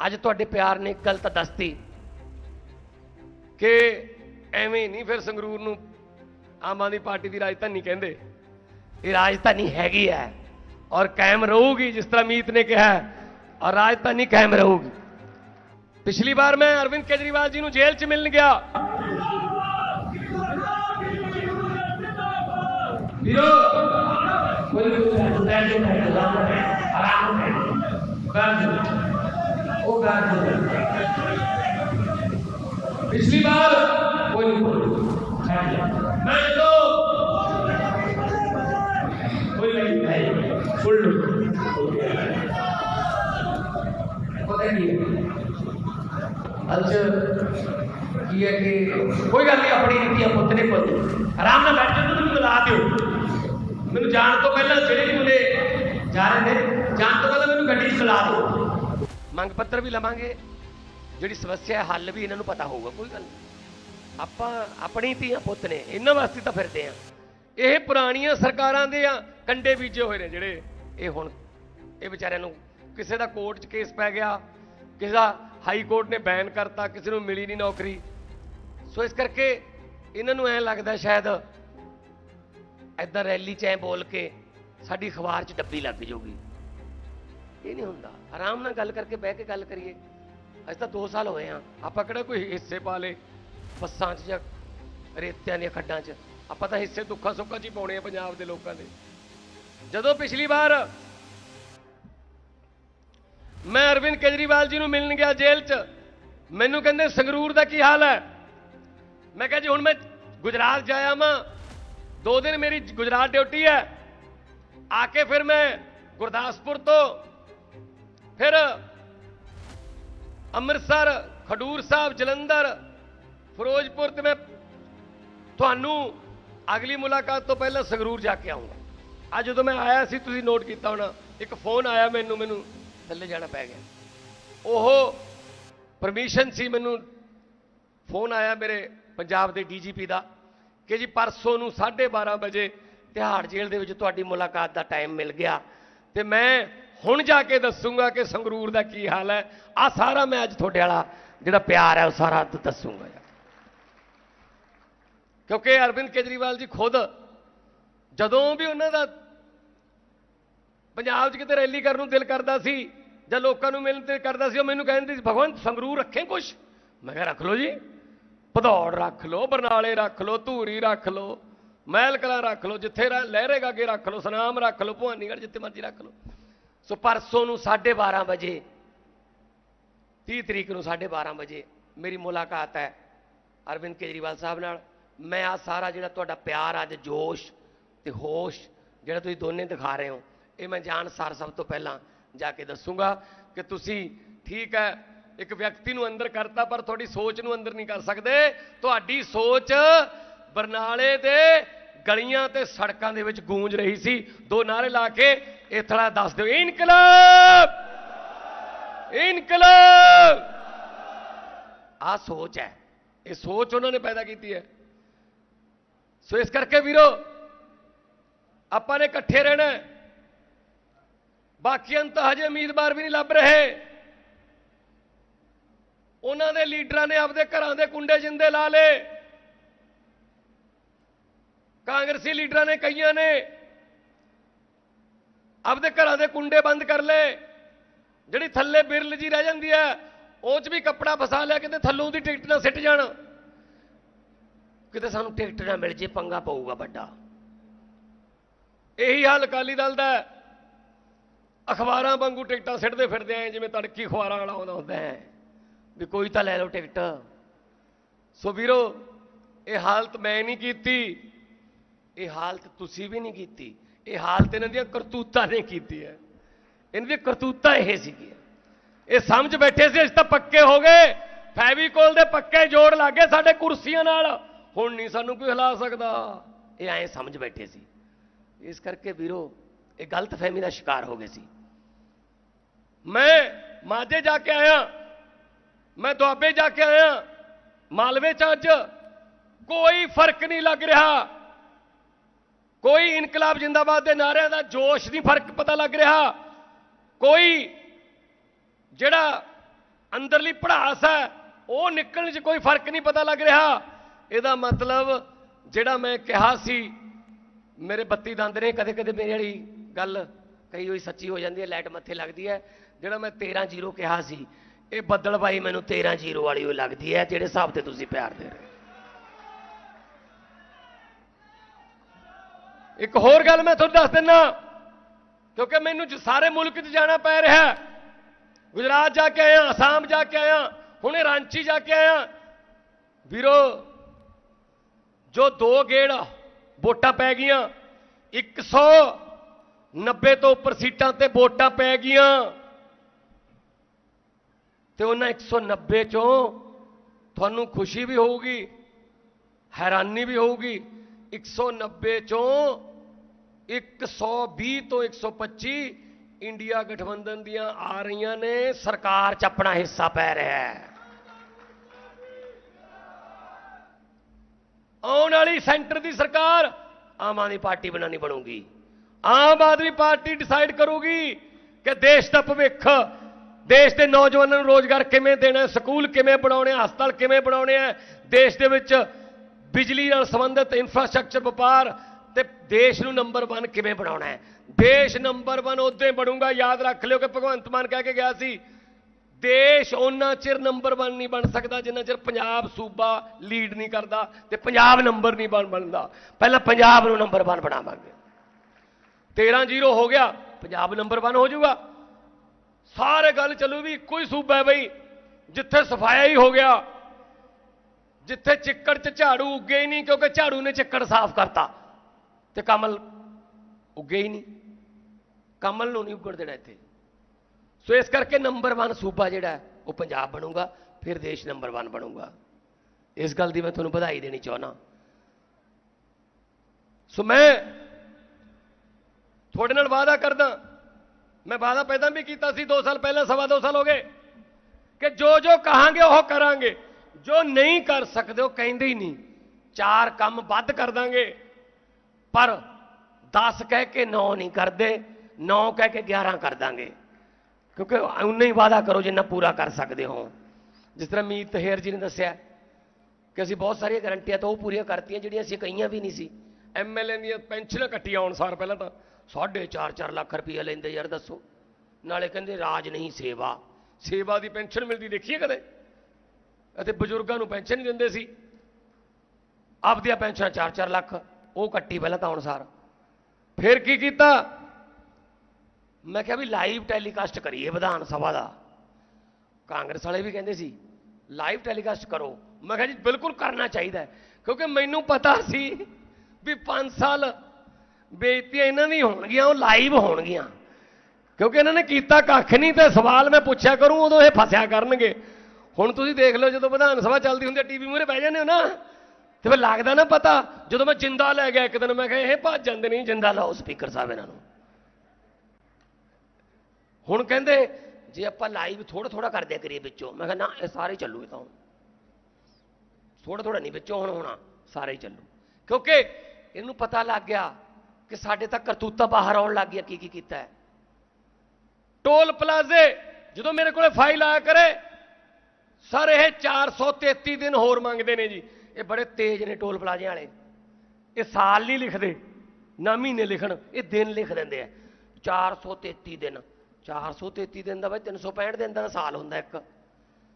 ਅੱਜ ਤੁਹਾਡੇ ਪਿਆਰ ਨੇ ਇੱਕ ਗੱਲ ਤਾਂ ਦੱਸਤੀ ਕਿ ਐਵੇਂ ਨਹੀਂ ਫਿਰ ਸੰਗਰੂਰ ਨੂੰ ਆਮ ਆਦਮੀ ਪਾਰਟੀ ਦੀ ਰਾਜਧਾਨੀ ਕਹਿੰਦੇ। ਇਹ ਰਾਜਧਾਨੀ ਹੈਗੀ ਹੈ ਔਰ ਕਾਇਮ ਰਹੂਗੀ ਜਿਸ ਤਰ੍ਹਾਂ ਮੀਤ ਨੇ ਕਿਹਾ ਔਰ ਰਾਜਧਾਨੀ ਕਾਇਮ ਰਹੂਗੀ। ਪਿਛਲੀ ਵਾਰ ਮੈਂ ਅਰਵਿੰਦ ਕੇਜਰੀਵਾਲ ਜੀ ਨੂੰ ਜੇਲ੍ਹ 'ਚ ਮਿਲਣ ਗਿਆ। ਵੀਰੋ, ਕੋਈ ਟੈਨਸ਼ਨ ਨਹੀਂ ਆਰਾਮ ਨਾਲ ਉਹ ਗੱਲ ਪਿਛਲੀ ਵਾਰ ਕੋਈ ਨਹੀਂ ਮੈਂ ਜਦੋਂ ਕੋਈ ਨਹੀਂ ਫੁੱਲ ਪਤਾ ਕੀ ਹੈ? ਅੱਜ ਕੀ ਹੈ ਕਿ ਕੋਈ ਗੱਲ ਨਹੀਂ, ਆਪਣੀ ਨੀਤੀਆਂ ਪੁੱਤ ਨੇ ਪੁੱਤ ਆਰਾਮ ਨਾਲ ਬੈਠ ਜਾ ਮੈਨੂੰ ਮਿਲਾ ਦਿਓ। ਮੈਨੂੰ ਜਾਣ ਤੋਂ ਪਹਿਲਾਂ ਜਿਹੜੇ ਵੀ ਮੁੰਡੇ ਜਾ ਰਹੇ ਨੇ, ਜਾਣ ਤੋਂ ਪਹਿਲਾਂ ਮੈਨੂੰ ਗੱਡੀ 'ਚ ਮਿਲਾ ਦਿਓ। ਮੰਗ ਪੱਤਰ ਵੀ ਲਵਾਂਗੇ। ਜਿਹੜੀ ਸਮੱਸਿਆ ਹੱਲ ਵੀ ਇਹਨਾਂ ਨੂੰ ਪਤਾ ਹੋਊਗਾ, ਕੋਈ ਗੱਲ ਨਹੀਂ। ਆਪਾਂ ਆਪਣੀ ਧੀਆਂ ਪੁੱਤ ਨੇ, ਇਹਨਾਂ ਵਾਸਤੇ ਤਾਂ ਫਿਰਦੇ ਆ। ਇਹ ਪੁਰਾਣੀਆਂ ਸਰਕਾਰਾਂ ਦੇ ਆ, ਕੰਡੇ ਬੀਜੇ ਹੋਏ ਨੇ ਜਿਹੜੇ। ਇਹ ਹੁਣ, ਇਹ ਵਿਚਾਰਿਆਂ ਨੂੰ ਕਿਸੇ ਦਾ ਕੋਰਟ 'ਚ ਕੇਸ ਪੈ ਗਿਆ, ਕਿਸੇ ਦਾ ਹਾਈ ਕੋਰਟ ਨੇ ਬੈਨ ਕਰਤਾ, ਕਿਸੇ ਨੂੰ ਮਿਲੀ ਨਹੀਂ ਨੌਕਰੀ। ਸੋ ਇਸ ਕਰਕੇ ਇਹਨਾਂ ਨੂੰ ਐਂ ਲੱਗਦਾ ਸ਼ਾਇਦ ਐਦਾਂ ਰੈਲੀ 'ਚ ਐਂ ਬੋਲ ਕੇ ਸਾਡੀ ਅਖਬਾਰ 'ਚ ਡੱਬੀ ਲੱਗ ਜਾਊਗੀ। ਇਹ ਨਹੀਂ ਹੁੰਦਾ। ਆਰਾਮ ਨਾਲ ਗੱਲ ਕਰਕੇ ਬਹਿ ਕੇ ਗੱਲ ਕਰੀਏ। ਅੱਜ ਤਾਂ 2 ਸਾਲ ਹੋਏ ਆ। ਆਪਾਂ ਕਿਹੜਾ ਕੋਈ ਹਿੱਸੇ ਪਾ ਲੇ ਬੱਸਾਂ 'ਚ ਜਾਂ ਰੇਤਿਆਂ ਦੀਆਂ ਖੱਡਾਂ 'ਚ? ਆਪਾਂ ਤਾਂ ਹਿੱਸੇ ਦੁੱਖਾਂ ਸੁੱਖਾਂ 'ਚ ਹੀ ਪਾਉਣੇ ਆ ਪੰਜਾਬ ਦੇ ਲੋਕਾਂ ਦੇ। ਜਦੋਂ ਪਿਛਲੀ ਵਾਰ ਮੈਂ ਅਰਵਿੰਦ ਕੇਜਰੀਵਾਲ ਜੀ ਨੂੰ ਮਿਲਣ ਗਿਆ ਜੇਲ੍ਹ 'ਚ, ਮੈਨੂੰ ਕਹਿੰਦੇ, ਸੰਗਰੂਰ ਦਾ ਕੀ ਹਾਲ ਹੈ? ਮੈਂ ਕਿਹਾ, ਜੀ, ਹੁਣ ਮੈਂ ਗੁਜਰਾਤ ਜਾਇਆ ਮਾਂ ਦੋ ਦਿਨ ਮੇਰੀ ਗੁਜਰਾਤ ਡਿਊਟੀ ਹੈ। ਆ ਕੇ ਫਿਰ ਮੈਂ ਗੁਰਦਾਸਪੁਰ ਤੋਂ ਫਿਰ ਅੰਮ੍ਰਿਤਸਰ, ਖਡੂਰ ਸਾਹਿਬ, ਜਲੰਧਰ, ਫਿਰੋਜ਼ਪੁਰ ਤੇ ਮੈਂ ਤੁਹਾਨੂੰ ਅਗਲੀ ਮੁਲਾਕਾਤ ਤੋਂ ਪਹਿਲਾਂ ਸੰਗਰੂਰ ਜਾ ਕੇ ਆਉਂਗਾ। ਅੱਜ ਜਦੋਂ ਮੈਂ ਆਇਆ ਸੀ, ਤੁਸੀਂ ਨੋਟ ਕੀਤਾ ਹੋਣਾ, ਇੱਕ ਫੋਨ ਆਇਆ ਮੈਨੂੰ ਮੈਨੂੰ ਥੱਲੇ ਜਾਣਾ ਪੈ ਗਿਆ। ਉਹ ਪਰਮਿਸ਼ਨ ਸੀ ਮੈਨੂੰ ਫੋਨ ਆਇਆ ਮੇਰੇ ਪੰਜਾਬ ਦੇ ਡੀਜੀਪੀ ਦਾ ਕਿ ਜੀ ਪਰਸੋਂ ਨੂੰ 12:30 ਵਜੇ ਤਿਹਾੜ ਜੇਲ੍ਹ ਦੇ ਵਿੱਚ ਤੁਹਾਡੀ ਮੁਲਾਕਾਤ ਦਾ ਟਾਈਮ ਮਿਲ ਗਿਆ ਤੇ ਮੈਂ ਹੁਣ ਜਾ ਕੇ ਦੱਸੂਗਾ ਕਿ ਸੰਗਰੂਰ ਦਾ ਕੀ ਹਾਲ ਹੈ। ਆ ਸਾਰਾ ਮੈਂ ਅੱਜ ਤੁਹਾਡੇ ਵਾਲਾ ਜਿਹੜਾ ਪਿਆਰ ਹੈ, ਉਹ ਸਾਰਾ ਦ- ਦੱਸੂਗਾ। ਯਾਰ। ਕਿਉਂਕਿ ਅਰਵਿੰਦ ਕੇਜਰੀਵਾਲ ਜੀ ਖੁਦ ਜਦੋਂ ਵੀ ਉਹਨਾਂ ਦਾ ਪੰਜਾਬ 'ਚ ਕਿਤੇ ਰੈਲੀ ਕਰਨ ਨੂੰ ਦਿਲ ਕਰਦਾ ਸੀ ਜਾਂ ਲੋਕਾਂ ਨੂੰ ਮਿਲਣ ਤੇ ਕਰਦਾ ਸੀ, ਉਹ ਮੈਨੂੰ ਕਹਿੰਦੇ ਸੀ, ਭਗਵੰਤ, ਸੰਗਰੂਰ ਰੱਖੇ ਕੁਛ? ਮੈਂ ਕਿਹਾ, ਰੱਖ ਲਓ ਜੀ। ਭਦੌੜ ਰੱਖ ਲਓ, ਬਰਨਾਲੇ ਰੱਖ ਲਓ, ਧੂਰੀ ਰੱਖ ਲਓ, ਮਹਿਲ ਕਲਾ ਰੱਖ ਲਓ, ਜਿੱਥੇ ਲਹਿਰੇਗਾ ਕੇ ਰੱਖ ਲਓ, ਸਨਾਮ ਰੱਖ ਲਓ, ਭਵਾਨੀਗੜ੍ਹ ਜਿੱਥੇ ਮਰਜ਼ੀ ਰੱਖ ਲਓ। ਸੋ ਪਰਸੋਂ ਨੂੰ 12:30 ਵਜੇ 30 ਤਰੀਕ ਨੂੰ 12:30 ਵਜੇ ਮੇਰੀ ਮੁਲਾਕਾਤ ਹੈ ਅਰਵਿੰਦ ਕੇਜਰੀਵਾਲ ਸਾਹਿਬ ਨਾਲ। ਮੈਂ ਆ ਸਾਰਾ ਜਿਹੜਾ ਤੁਹਾਡਾ ਪਿਆਰ, ਅੱਜ ਜੋਸ਼ ਤੇ ਹੋਸ਼ ਜਿਹੜਾ ਤੁਸੀਂ ਦੋਨੇ ਦਿਖਾ ਰਹੇ ਹੋ, ਇਹ ਮੈਂ ਜਾਣ ਸਾਰ ਸਭ ਤੋਂ ਪਹਿਲਾਂ ਜਾ ਕੇ ਦੱਸੂਗਾ ਕਿ ਤੁਸੀਂ ਠੀਕ ਹੈ, ਇੱਕ ਵਿਅਕਤੀ ਨੂੰ ਅੰਦਰ ਕਰਤਾ ਪਰ ਤੁਹਾਡੀ ਸੋਚ ਨੂੰ ਅੰਦਰ ਨਹੀਂ ਕਰ ਸਕਦੇ। ਤੁਹਾਡੀ ਸੋਚ ਬਰਨਾਲੇ ਦੇ ਗਲੀਆਂ ਤੇ ਸੜਕਾਂ ਦੇ ਵਿੱਚ ਗੂੰਜ ਰਹੀ ਸੀ। ਦੋ ਨਾਰੇ ਲਾ ਕੇ ਇਹ ਥੜਾ ਦੱਸ ਦਿਓ। ਇਨਕਲਾਬ! ਇਨਕਲਾਬ! ਆ ਸੋਚ ਹੈ। ਇਹ ਸੋਚ ਉਹਨਾਂ ਨੇ ਪੈਦਾ ਕੀਤੀ ਹੈ। ਸੋ ਇਸ ਕਰਕੇ ਵੀਰੋ, ਆਪਾਂ ਨੇ ਇਕੱਠੇ ਰਹਿਣਾ ਬਾਕੀਆਂ ਨੂੰ ਤਾਂ ਹਜੇ ਉਮੀਦਵਾਰ ਵੀ ਨਹੀਂ ਲੱਭ ਰਹੇ। ਉਹਨਾਂ ਦੇ ਲੀਡਰਾਂ ਨੇ ਆਪਦੇ ਘਰਾਂ ਦੇ ਕੁੰਡੇ ਜਿੰਦੇ ਲਾ ਲਏ। ਕਾਂਗਰਸੀ ਲੀਡਰਾਂ ਨੇ ਕਈਆਂ ਨੇ ਆਪਦੇ ਘਰਾਂ ਦੇ ਕੁੰਡੇ ਬੰਦ ਕਰ ਲਏ। ਜਿਹੜੀ ਥੱਲੇ ਬਿਰਲ ਜੀ ਰਹਿ ਜਾਂਦੀ ਹੈ, ਉਹ 'ਚ ਵੀ ਕੱਪੜਾ ਫਸਾ ਲਿਆ, ਕਿਤੇ ਥੱਲੋਂ ਦੀ ਟਿਕਟ ਨਾ ਸਿੱਟ ਜਾਣ। ਕਿਤੇ ਸਾਨੂੰ ਟਿਕਟ ਨਾ ਮਿਲ ਜੇ, ਪੰਗਾ ਪਊਗਾ ਵੱਡਾ। ਇਹੀ ਹਾਲ ਅਕਾਲੀ ਦਲ ਦਾ ਅਖਬਾਰਾਂ ਵਾਂਗੂ ਟਿਕਟਾਂ ਸਿੱਟਦੇ ਫਿਰਦੇ ਆਂ, ਜਿਵੇਂ ਤੜਕੀ ਅਖਬਾਰਾਂ ਵਾਲਾ ਆਉਂਦਾ ਹੁੰਦਾ ਹੈ, ਵੀ ਕੋਈ ਤਾਂ ਲੈ ਲਓ ਟਿਕਟ। ਸੋ ਵੀਰੋ, ਇਹ ਹਾਲਤ ਮੈਂ ਨਹੀਂ ਕੀਤੀ, ਇਹ ਹਾਲਤ ਤੁਸੀਂ ਵੀ ਨਹੀਂ ਕੀਤੀ। ਇਹ ਹਾਲਤ ਇਹਨਾਂ ਦੀਆਂ ਕਰਤੂਤਾਂ ਨੇ ਕੀਤੀ ਹੈ। ਇਹਨਾਂ ਦੀਆਂ ਕਰਤੂਤਾਂ ਇਹ ਸੀਗੀਆਂ। ਇਹ ਸਮਝ ਬੈਠੇ ਸੀ, ਅਸੀਂ ਤਾਂ ਪੱਕੇ ਹੋ ਗਏ। ਫੈਵੀਕੋਲ ਦੇ ਪੱਕੇ ਜੋੜ ਲੱਗੇ ਸਾਡੇ ਕੁਰਸੀਆਂ ਨਾਲ। ਹੁਣ ਨਹੀਂ ਸਾਨੂੰ ਕੋਈ ਹਿਲਾ ਸਕਦਾ। ਇਹ ਐਂ ਸਮਝ ਬੈਠੇ ਸੀ। ਇਸ ਕਰਕੇ ਵੀਰੋ, ਇਹ ਗਲਤ ਫਹਿਮੀ ਦਾ ਸ਼ਿਕਾਰ ਹੋ ਗਏ ਸੀ। ਮੈਂ ਮਾਝੇ ਜਾ ਕੇ ਆਇਆ। ਮੈਂ ਦੁਆਬੇ ਜਾ ਕੇ ਆਇਆ। ਮਾਲਵੇ ਚ ਅੱਜ ਕੋਈ ਫ਼ਰਕ ਨਹੀਂ ਲੱਗ ਰਿਹਾ। ਕੋਈ ਇਨਕਲਾਬ ਜਿੰਦਾਬਾਦ ਦੇ ਨਾਰਿਆਂ ਦਾ ਜੋਸ਼ ਨਹੀਂ, ਫ਼ਰਕ ਪਤਾ ਲੱਗ ਰਿਹਾ। ਕੋਈ ਜਿਹੜਾ ਅੰਦਰਲੀ ਭੜਾਸ ਹੈ, ਉਹ ਨਿਕਲਣ 'ਚ ਕੋਈ ਫ਼ਰਕ ਨਹੀਂ ਪਤਾ ਲੱਗ ਰਿਹਾ। ਇਹਦਾ ਮਤਲਬ ਜਿਹੜਾ ਮੈਂ ਕਿਹਾ ਸੀ, ਮੇਰੇ ਬੱਤੀ ਦੰਦ ਨੇ, ਕਦੇ ਕਦੇ ਮੇਰੀ ਵਾਲੀ ਗੱਲ ਕਈ ਹੋਈ ਸੱਚੀ ਹੋ ਜਾਂਦੀ ਹੈ, ਲਾਈਟ ਮੱਥੇ ਲੱਗਦੀ ਹੈ। ਜਿਹੜਾ ਮੈਂ 13 ਜ਼ੀਰੋ ਕਿਹਾ ਸੀ, ਇਹ ਬੱਦਲ ਬਾਈ ਮੈਨੂੰ 13 ਜ਼ੀਰੋ ਵਾਲੀ ਹੋਈ ਲੱਗਦੀ ਹੈ, ਜਿਹੜੇ ਹਿਸਾਬ ਤੇ ਤੁਸੀਂ ਪਿਆਰ ਦੇ ਰਹੇ ਇੱਕ ਹੋਰ ਗੱਲ ਮੈਂ ਤੁਹਾਨੂੰ ਦੱਸ ਦਿੰਨਾ, ਕਿਉਂਕਿ ਮੈਨੂੰ ਸਾਰੇ ਮੁਲਕ 'ਚ ਜਾਣਾ ਪੈ ਰਿਹਾ ਗੁਜਰਾਤ ਜਾ ਕੇ ਆਇਆ, ਅਸਾਮ ਜਾ ਕੇ ਆਇਆ, ਹੁਣੇ ਰਾਂਚੀ ਜਾ ਕੇ ਆਇਆ। ਵੀਰੋ, ਜੋ ਦੋ ਗੇੜ ਵੋਟਾਂ ਪੈ ਗਈਆਂ 190 ਤੋਂ ਉੱਪਰ ਸੀਟਾਂ ਤੇ ਵੋਟਾਂ ਪੈ ਗਈਆਂ, ਤੇ ਉਹਨਾਂ 190 ਚੋਂ ਤੁਹਾਨੂੰ ਖੁਸ਼ੀ ਵੀ ਹੋਊਗੀ, ਹੈਰਾਨੀ ਵੀ ਹੋਊਗੀ 190 ਚੋਂ 120 ਤੋਂ 125 ਇੰਡੀਆ ਗਠਬੰਧਨ ਦੀਆਂ ਆ ਰਹੀਆਂ ਨੇ, ਸਰਕਾਰ 'ਚ ਆਪਣਾ ਹਿੱਸਾ ਪੈ ਰਿਹਾ ਹੈ। ਆਉਣ ਵਾਲੀ ਸੈਂਟਰ ਦੀ ਸਰਕਾਰ ਆਮ ਆਦਮੀ ਪਾਰਟੀ ਬਣਾਣੀ ਬਣੂਗੀ। ਆਮ ਆਦਮੀ ਪਾਰਟੀ ਡਿਸਾਈਡ ਕਰੂਗੀ ਕਿ ਦੇਸ਼ ਦਾ ਭਵਿੱਖ, ਦੇਸ਼ ਦੇ ਨੌਜਵਾਨਾਂ ਨੂੰ ਰੋਜ਼ਗਾਰ ਕਿਵੇਂ ਦੇਣਾ ਸਕੂਲ ਕਿਵੇਂ ਬਣਾਉਣੇ ਹਸਪਤਾਲ ਕਿਵੇਂ ਬਣਾਉਣੇ ਆ, ਦੇਸ਼ ਦੇ ਵਿੱਚ ਬਿਜਲੀ ਨਾਲ ਸੰਬੰਧਿਤ ਇਨਫਰਾਸਟ੍ਰਕਚਰ ਵਪਾਰ ਤੇ ਦੇਸ਼ ਨੂੰ ਨੰਬਰ 1 ਕਿਵੇਂ ਬਣਾਉਣਾ ਹੈ? ਦੇਸ਼ ਨੰਬਰ 1 ਉਦੋਂ ਬਣੂਗਾ, ਯਾਦ ਰੱਖ ਲਿਓ ਕਿ ਭਗਵੰਤ ਮਾਨ ਕਹਿ ਕੇ ਗਿਆ ਸੀ, ਦੇਸ਼ ਉਹਨਾਂ ਚਿਰ ਨੰਬਰ 1 ਨਹੀਂ ਬਣ ਸਕਦਾ ਜਿੰਨਾ ਚਿਰ ਪੰਜਾਬ ਸੂਬਾ ਲੀਡ ਨਹੀਂ ਕਰਦਾ ਤੇ ਪੰਜਾਬ ਨੰਬਰ ਨਹੀਂ ਬਣ ਬਣਦਾ। ਪਹਿਲਾਂ ਪੰਜਾਬ ਨੂੰ ਨੰਬਰ 1 ਬਣਾਵਾਂਗੇ। 13-0 ਹੋ ਗਿਆ, ਪੰਜਾਬ ਨੰਬਰ 1 ਹੋ ਜਾਊਗਾ। ਸਾਰੇ ਗੱਲ ਚੱਲੂ ਵੀ ਇੱਕੋ ਹੀ ਸੂਬਾ ਹੈ ਬਈ, ਜਿੱਥੇ ਸਫਾਇਆ ਹੀ ਹੋ ਗਿਆ, ਜਿੱਥੇ ਚਿੱਕੜ 'ਚ ਝਾੜੂ ਉੱਗੇ ਹੀ ਨਹੀਂ ਕਿਉਂਕਿ ਝਾੜੂ ਨੇ ਚਿੱਕੜ ਸਾਫ਼ ਕਰਤਾ। ਤੇ ਕਮਲ ਉੱਗੇ ਹੀ ਨਹੀਂ। ਕਮਲ ਨੂੰ ਨਹੀਂ ਉੱਗਣ ਦੇਣਾ ਇੱਥੇ। ਸੋ ਇਸ ਕਰਕੇ ਨੰਬਰ 1 ਸੂਬਾ ਜਿਹੜਾ ਉਹ ਪੰਜਾਬ ਬਣੂਗਾ, ਫਿਰ ਦੇਸ਼ ਨੰਬਰ 1 ਬਣੂਗਾ। ਇਸ ਗੱਲ ਦੀ ਮੈਂ ਤੁਹਾਨੂੰ ਵਧਾਈ ਦੇਣੀ ਚਾਹੁੰਦਾ। ਸੋ ਮੈਂ ਤੁਹਾਡੇ ਨਾਲ ਵਾਅਦਾ ਕਰਦਾ। ਮੈਂ ਵਾਅਦਾ ਪਹਿਲਾਂ ਵੀ ਕੀਤਾ ਸੀ 2 ਸਾਲ ਪਹਿਲਾਂ, ਸਵਾ 2 ਸਾਲ ਹੋ ਗਏ, ਕਿ ਜੋ ਜੋ ਕਹਾਂਗੇ, ਉਹ ਕਰਾਂਗੇ। ਜੋ ਨਹੀਂ ਕਰ ਸਕਦੇ, ਉਹ ਕਹਿੰਦੇ ਹੀ ਨਹੀਂ। ਚਾਰ ਕੰਮ ਵੱਧ ਕਰ ਦਾਂਗੇ। ਪਰ 10 ਕਹਿ ਕੇ 9 ਨਹੀਂ ਕਰਦੇ 9 ਕਹਿ ਕੇ 11 ਕਰ ਦਾਂਗੇ। ਕਿਉਂਕਿ ਉਨਾ ਹੀ ਵਾਅਦਾ ਕਰੋ ਜਿੰਨਾ ਪੂਰਾ ਕਰ ਸਕਦੇ ਹੋ। ਜਿਸ ਤਰ੍ਹਾਂ ਮੀਤ ਤਹੇਰ ਜੀ ਨੇ ਦੱਸਿਆ ਕਿ ਅਸੀਂ ਬਹੁਤ ਸਾਰੀਆਂ ਗਰੰਟੀਆਂ ਤਾਂ ਉਹ ਪੂਰੀਆਂ ਕਰਤੀਆਂ, ਜਿਹੜੀਆਂ ਅਸੀਂ ਕਹੀਆਂ ਵੀ ਨਹੀਂ ਸੀ। ਐਮਐਲਏ ਦੀਆਂ ਪੈਨਸ਼ਨਾਂ ਕੱਟੀਆਂ ਆਉਣ ਸਾਰ ਪਹਿਲਾਂ ਤਾਂ। 4.5 ਲੱਖ ਰੁਪਈਆ ਲੈਂਦੇ ਯਾਰ ਦੱਸੋ। ਨਾਲੇ ਕਹਿੰਦੇ ਰਾਜ ਨਹੀਂ ਸੇਵਾ। ਸੇਵਾ ਦੀ ਪੈਨਸ਼ਨ ਮਿਲਦੀ ਦੇਖੀਏ ਕਦੇ। ਅਤੇ ਬਜ਼ੁਰਗਾਂ ਨੂੰ ਪੈਨਸ਼ਨ ਨਹੀਂ ਦਿੰਦੇ ਸੀ। ਆਪਦੀਆਂ ਪੈਨਸ਼ਨਾਂ 4-4 ਲੱਖ। ਉਹ ਕੱਟੀ ਪਹਿਲਾਂ ਤਾਂ ਆਉਣ ਸਾਰ। ਫਿਰ ਕੀ ਕੀਤਾ? ਮੈਂ ਕਿਹਾ ਵੀ ਲਾਈਵ ਟੈਲੀਕਾਸਟ ਕਰੀਏ ਵਿਧਾਨ ਸਭਾ ਦਾ। ਕਾਂਗਰਸ ਵਾਲੇ ਵੀ ਕਹਿੰਦੇ ਸੀ ਲਾਈਵ ਟੈਲੀਕਾਸਟ ਕਰੋ। ਮੈਂ ਕਿਹਾ ਜੀ ਬਿਲਕੁਲ ਕਰਨਾ ਚਾਹੀਦਾ ਕਿਉਂਕਿ ਮੈਨੂੰ ਪਤਾ ਸੀ ਵੀ 5 ਸਾਲ ਬੇਇੱਜ਼ਤੀਆਂ ਇਹਨਾਂ ਦੀ ਹੋਣਗੀਆਂ ਉਹ ਲਾਈਵ ਹੋਣਗੀਆਂ। ਕਿਉਂਕਿ ਇਹਨਾਂ ਨੇ ਕੀਤਾ ਕੱਖ ਨਹੀਂ ਤੇ ਸਵਾਲ ਮੈਂ ਪੁੱਛਿਆ ਕਰੂੰ ਉਦੋਂ ਇਹ ਫਸਿਆ ਕਰਨਗੇ। ਹੁਣ ਤੁਸੀਂ ਦੇਖ ਲਓ ਜਦੋਂ ਵਿਧਾਨ ਸਭਾ ਚੱਲਦੀ ਹੁੰਦੀ ਹੈ ਟੀਵੀ ਮੂਹਰੇ ਬਹਿ ਜਾਂਦੇ ਹੋ ਨਾ। ਤੇ ਫਿਰ ਲੱਗਦਾ ਨਾ ਪਤਾ, ਜਦੋਂ ਮੈਂ ਜਿੰਦਾ ਲੈ ਗਿਆ, ਇੱਕ ਦਿਨ ਮੈਂ ਕਿਹਾ, ਇਹ ਭੱਜ ਜਾਂਦੇ ਨਹੀਂ, ਜਿੰਦਾ ਲਾਓ ਸਪੀਕਰ ਸਾਹਿਬ ਇਹਨਾਂ ਨੂੰ। ਹੁਣ ਕਹਿੰਦੇ, ਜੇ ਆਪਾਂ ਲਾਈਵ ਥੋੜਾ ਥੋੜਾ ਕਰਦੇ ਕਰੀਏ ਵਿੱਚੋਂ, ਮੈਂ ਕਿਹਾ, ਨਾ, ਇਹ ਸਾਰੇ ਚੱਲੂ ਇਹ ਤਾਂ ਹੁਣ। ਥੋੜਾ ਥੋੜਾ ਨਹੀਂ, ਵਿੱਚੋਂ ਹੁਣ ਹੋਣਾ, ਸਾਰੇ ਹੀ ਚੱਲੂ। ਕਿਉਂਕਿ ਇਹਨੂੰ ਪਤਾ ਲੱਗ ਗਿਆ ਕਿ ਸਾਡੇ ਤਾਂ ਕਰਤੂਤਾ ਬਾਹਰ ਆਉਣ ਲੱਗ ਗਿਆ ਕੀ ਕੀ ਕੀਤਾ ਹੈ। ਟੋਲ ਪਲਾਜ਼ੇ, ਜਦੋਂ ਮੇਰੇ ਕੋਲੇ ਫਾਈਲ ਆਇਆ ਕਰੇ, ਸਰ, ਇਹ 433 ਦਿਨ ਹੋਰ ਮੰਗਦੇ ਨੇ ਜੀ। ਇਹ ਬੜੇ ਤੇਜ਼ ਨੇ ਟੋਲ ਪਲਾਜ਼ੇ ਵਾਲੇ। ਇਹ ਸਾਲ ਨਹੀਂ ਲਿਖਦੇ, ਨਾ ਮਹੀਨੇ ਲਿਖਣ, ਇਹ ਦਿਨ ਲਿਖ ਦਿੰਦੇ ਆ। 433 ਦਿਨ। 433 ਦਿਨ ਦਾ ਬਾਈ 365 ਦਿਨ ਦਾ ਸਾਲ ਹੁੰਦਾ ਇੱਕ।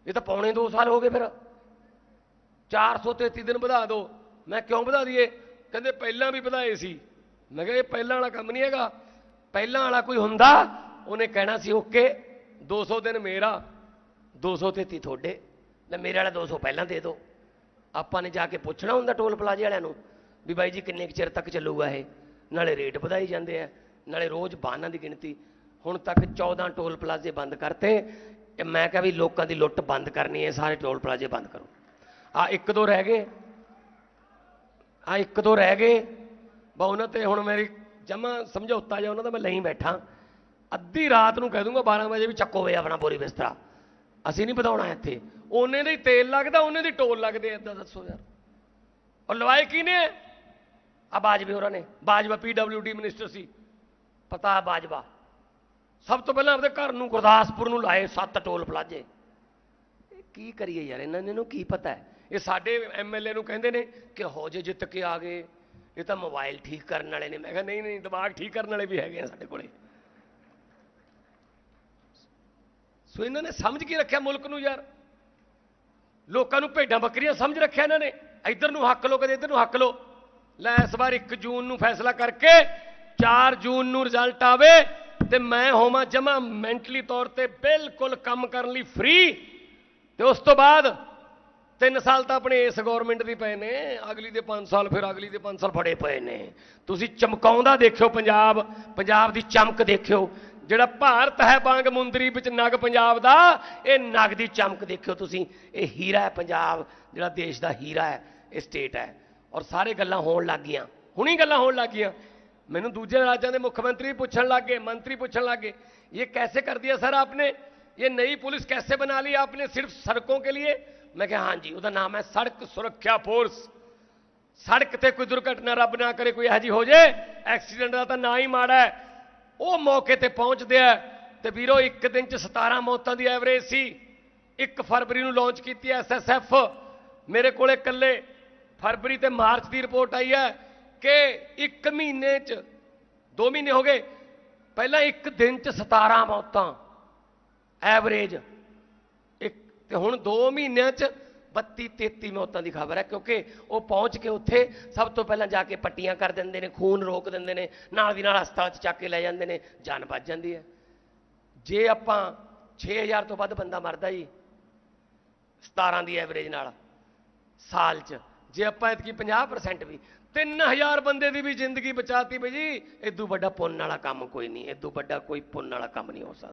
ਇਹ ਤਾਂ ਪੌਣੇ 2 ਸਾਲ ਹੋ ਗਏ ਫਿਰ। 433 ਦਿਨ ਵਧਾ ਦਿਓ ਮੈਂ ਕਿਉਂ ਵਧਾ ਦਈਏ? ਕਹਿੰਦੇ ਪਹਿਲਾਂ ਵੀ ਵਧਾਏ ਸੀ। ਮੈਂ ਕਿਹਾ ਇਹ ਪਹਿਲਾਂ ਵਾਲਾ ਕੰਮ ਨਹੀਂ ਹੈਗਾ। ਪਹਿਲਾਂ ਵਾਲਾ ਕੋਈ ਹੁੰਦਾ, ਉਹਨੇ ਕਹਿਣਾ ਸੀ, ਓਕੇ 200 ਦਿਨ ਮੇਰਾ 233 ਤੁਹਾਡੇ। ਲੈ ਮੇਰੇ ਵਾਲਾ 200 ਪਹਿਲਾਂ ਦੇ ਦਿਓ ਆਪਾਂ ਨੇ ਜਾ ਕੇ ਪੁੱਛਣਾ ਹੁੰਦਾ ਟੋਲ ਪਲਾਜ਼ੇ ਵਾਲਿਆਂ ਨੂੰ ਵੀ ਬਾਈ ਜੀ ਕਿੰਨੇ ਕੁ ਚਿਰ ਤੱਕ ਚੱਲੂਗਾ ਇਹ? ਨਾਲੇ ਰੇਟ ਵਧਾਈ ਜਾਂਦੇ ਆ। ਨਾਲੇ ਰੋਜ਼ ਵਾਹਨਾਂ ਦੀ ਗਿਣਤੀ। ਹੁਣ ਤੱਕ 14 ਟੋਲ ਪਲਾਜ਼ੇ ਬੰਦ ਕਰਤੇ। ਮੈਂ ਕਿਹਾ ਵੀ ਲੋਕਾਂ ਦੀ ਲੁੱਟ ਬੰਦ ਕਰਨੀ ਹੈ, ਸਾਰੇ ਟੋਲ ਪਲਾਜ਼ੇ ਬੰਦ ਕਰੋ। ਆ ਇੱਕ ਦੋ ਰਹਿ ਗਏ। ਆ ਇੱਕ ਦੋ ਰਹਿ ਗਏ। ਬਾ ਉਹਨਾਂ ਤੇ ਹੁਣ ਮੇਰੀ ਜਮਾ ਸਮਝੌਤਾ ਜਾਂ ਉਹਨਾਂ ਦਾ ਮੈਂ ਲਈ ਬੈਠਾ। ਅੱਧੀ ਰਾਤ ਨੂੰ ਕਹਿ ਦੂੰਗਾ 12 ਵਜੇ ਵੀ ਚੱਕੋ ਵੇ ਆਪਣਾ ਬੋਰੀ ਬਿਸਤਰਾ। ਅਸੀਂ ਨਹੀਂ ਵਧਾਉਣਾ ਇੱਥੇ। ਉਹਨੇ ਦਾ ਤੇਲ ਲੱਗਦਾ, ਉਹਨੇ ਦੀ ਟੋਲ ਲੱਗਦੇ ਏਦਾਂ ਦੱਸੋ ਯਾਰ। ਔਰ ਲਵਾਏ ਕੀ ਨੇ। ਆ ਬਾਜਵੇ ਹੋਰਾਂ ਨੇ। ਬਾਜਵਾ ਪੀਡਬਲਯੂਡੀ ਮਿਨਿਸਟਰ ਸੀ। ਪਤਾ ਬਾਜਵਾ। ਸਭ ਤੋਂ ਪਹਿਲਾਂ ਆਪਣੇ ਘਰ ਨੂੰ ਗੁਰਦਾਸਪੁਰ ਨੂੰ ਲਾਏ ਸੱਤ ਟੋਲ ਪਲਾਜੇ। ਕੀ ਕਰੀਏ ਯਾਰ, ਇਹਨਾਂ ਨੇ ਨੂੰ ਕੀ ਪਤਾ ਹੈ? ਇਹ ਸਾਡੇ ਐਮਐਲਏ ਨੂੰ ਕਹਿੰਦੇ ਨੇ ਕਿ ਹੋ ਜੇ ਜਿੱਤ ਕੇ ਆ ਗਏ। ਇਹ ਤਾਂ ਮੋਬਾਈਲ ਠੀਕ ਕਰਨ ਵਾਲੇ ਨੇ। ਮੈਂ ਕਿਹਾ ਨਹੀਂ ਨਹੀਂ, ਦਿਮਾਗ ਠੀਕ ਕਰਨ ਵਾਲੇ ਵੀ ਹੈਗੇ ਆ ਸਾਡੇ ਕੋਲੇ। ਸੋ ਇਹਨਾਂ ਨੇ ਸਮਝ ਕੇ ਰੱਖਿਆ ਮੁਲਕ ਨੂੰ ਯਾਰ। ਲੋਕਾਂ ਨੂੰ ਭੇਡਾਂ ਬੱਕਰੀਆਂ ਸਮਝ ਰੱਖਿਆ ਇਹਨਾਂ ਨੇ। ਇੱਧਰ ਨੂੰ ਹੱਕ ਲੋ ਕਦੇ ਇੱਧਰ ਨੂੰ ਹੱਕ ਲੋ ਲੈ ਇਸ ਵਾਰ 1 ਜੂਨ ਨੂੰ ਫੈਸਲਾ ਕਰਕੇ 4 ਜੂਨ ਨੂੰ ਰਿਜ਼ਲਟ ਆਵੇ ਤੇ ਮੈਂ ਹੋਵਾਂ ਜਮਾ ਮੈਂਟਲੀ ਤੌਰ ਤੇ ਬਿਲਕੁਲ ਕੰਮ ਕਰਨ ਲਈ ਫ੍ਰੀ ਤੇ ਉਸ ਤੋਂ ਬਾਅਦ 3 ਸਾਲ ਤਾਂ ਆਪਣੇ ਇਸ ਗਵਰਨਮੈਂਟ ਦੀ ਪਏ ਨੇ। ਅਗਲੀ ਦੇ 5 ਸਾਲ, ਫਿਰ ਅਗਲੀ ਦੇ 5 ਸਾਲ ਫੜੇ ਪਏ ਨੇ। ਤੁਸੀਂ ਚਮਕਾਉਂਦਾ ਦੇਖਿਓ ਪੰਜਾਬ। ਪੰਜਾਬ ਦੀ ਚਮਕ ਦੇਖਿਓ। ਜਿਹੜਾ ਭਾਰਤ ਹੈ ਬਾਂਗ ਮੁੰਦਰੀ ਵਿੱਚ ਨਗ ਪੰਜਾਬ ਦਾ, ਇਹ ਨਗ ਦੀ ਚਮਕ ਦੇਖਿਓ ਤੁਸੀਂ। ਇਹ ਹੀਰਾ ਹੈ ਪੰਜਾਬ, ਜਿਹੜਾ ਦੇਸ਼ ਦਾ ਹੀਰਾ ਹੈ, ਇਹ ਸਟੇਟ ਹੈ। ਔਰ ਸਾਰੇ ਗੱਲਾਂ ਹੋਣ ਲੱਗ ਗਈਆਂ। ਹੁਣੀ ਗੱਲਾਂ ਹੋਣ ਲੱਗ ਗਈਆਂ। ਮੈਨੂੰ ਦੂਜੇ ਰਾਜਾਂ ਦੇ ਮੁੱਖ ਮੰਤਰੀ ਪੁੱਛਣ ਲੱਗ ਗਏ, ਮੰਤਰੀ ਪੁੱਛਣ ਲੱਗ ਗਏ, ਇਹ ਕੈਸੇ ਕਰ ਦਿਆ ਸਰ ਆਪਨੇ? ਇਹ ਨਈ ਪੁਲਿਸ ਕੈਸੇ ਬਣਾ ਲਈ ਆਪਨੇ ਸਿਰਫ ਸੜਕੋਂ ਕੇ ਲਈ ਮੈਂ ਕਿਹਾ ਹਾਂਜੀ ਉਹਦਾ ਨਾਮ ਹੈ ਸੜਕ ਸੁਰੱਖਿਆ ਫੋਰਸ। ਸੜਕ ਤੇ ਕੋਈ ਦੁਰਘਟਨਾ ਰੱਬ ਨਾ ਕਰੇ, ਕੋਈ ਇਹੋ ਜੀ ਹੋ ਜੇ, ਐਕਸੀਡੈਂਟ ਦਾ ਤਾਂ ਨਾ ਹੀ ਮਾੜਾ ਹੈ। ਉਹ ਮੌਕੇ ਤੇ ਪਹੁੰਚਦੇ ਆ। ਤੇ ਵੀਰੋ, ਇੱਕ ਦਿਨ ਚ 17 ਮੌਤਾਂ ਦੀ ਐਵਰੇਜ ਸੀ। 1 ਫਰਵਰੀ ਨੂੰ ਲਾਂਚ ਕੀਤੀ ਐਸਐਸਐਫ ਮੇਰੇ ਕੋਲੇ ਇਕੱਲੇ ਫਰਵਰੀ ਤੇ ਮਾਰਚ ਦੀ ਰਿਪੋਰਟ ਆਈ ਹੈ ਕਿ ਇੱਕ ਮਹੀਨੇ ਚ 2 ਮਹੀਨੇ ਹੋ ਗਏ, ਪਹਿਲਾਂ ਇੱਕ ਦਿਨ ਚ 17 ਮੌਤਾਂ। ਐਵਰੇਜ। ਇੱਕ ਤੇ ਹੁਣ 2 ਮਹੀਨਿਆਂ ਚ 32 33 ਮੌਤਾਂ ਦੀ ਖਬਰ ਹੈ, ਕਿਉਂਕਿ ਉਹ ਪਹੁੰਚ ਕੇ ਉੱਥੇ ਸਭ ਤੋਂ ਪਹਿਲਾਂ ਜਾ ਕੇ ਪੱਟੀਆਂ ਕਰ ਦਿੰਦੇ ਨੇ, ਖੂਨ ਰੋਕ ਦਿੰਦੇ ਨੇ, ਨਾਲ ਦੀ ਨਾਲ ਹਸਪਤਾਲ 'ਚ ਚੱਕ ਕੇ ਲੈ ਜਾਂਦੇ ਨੇ, ਜਾਨ ਬਚ ਜਾਂਦੀ ਹੈ। ਜੇ ਆਪਾਂ 6000 ਤੋਂ ਵੱਧ ਬੰਦਾ ਮਰਦਾ ਜੀ 17 ਦੀ ਐਵਰੇਜ ਨਾਲ, ਸਾਲ 'ਚ, ਜੇ ਆਪਾਂ ਇਤਕੀ 50% ਵੀ 3000 ਬੰਦੇ ਦੀ ਵੀ ਜ਼ਿੰਦਗੀ ਬਚਾਤੀ ਬਈ ਜੀ ਇਦੋਂ ਵੱਡਾ ਪੁੰਨ ਵਾਲਾ ਕੰਮ ਕੋਈ ਨਹੀਂ ਇਦੋਂ ਵੱਡਾ ਕੋਈ ਪੁੰਨ ਵਾਲਾ ਕੰਮ ਨਹੀਂ ਹੋ ਸਕਦਾ।